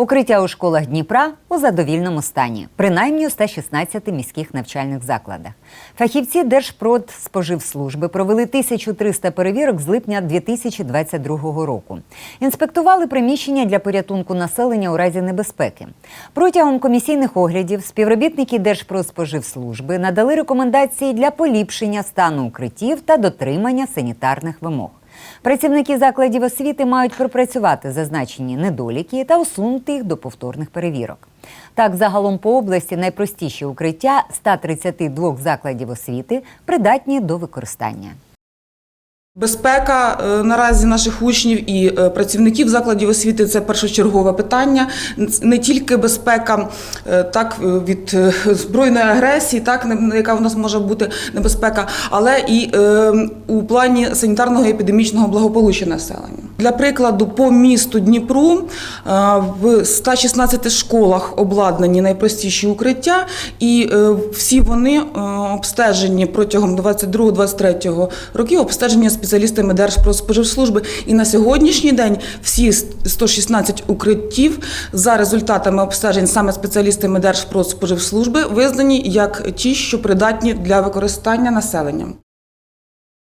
Укриття у школах Дніпра у задовільному стані, принаймні у 116 міських навчальних закладах. Фахівці Держпродспоживслужби провели 1300 перевірок з липня 2022 року. Інспектували приміщення для порятунку населення у разі небезпеки. Протягом комісійних оглядів співробітники Держпродспоживслужби надали рекомендації для поліпшення стану укриттів та дотримання санітарних вимог. Працівники закладів освіти мають пропрацювати зазначені недоліки та усунути їх до повторних перевірок. Так, загалом по області найпростіші укриття 132 закладів освіти придатні до використання. Безпека е, наразі наших учнів і е, працівників закладів освіти це першочергове питання. Не тільки безпека е, так від збройної агресії, так яка в нас може бути небезпека, але і у плані санітарного і епідемічного благополуччя населення. Для прикладу, по місту Дніпру е, в 116 школах обладнані найпростіші укриття, і е, всі вони е, обстежені протягом 22-23 років, обстежені спеціалістами Держпродспоживслужби. І на сьогоднішній день всі 116 укриттів за результатами обстежень саме спеціалістами Держпродспоживслужби визнані як ті, що придатні для використання населенням.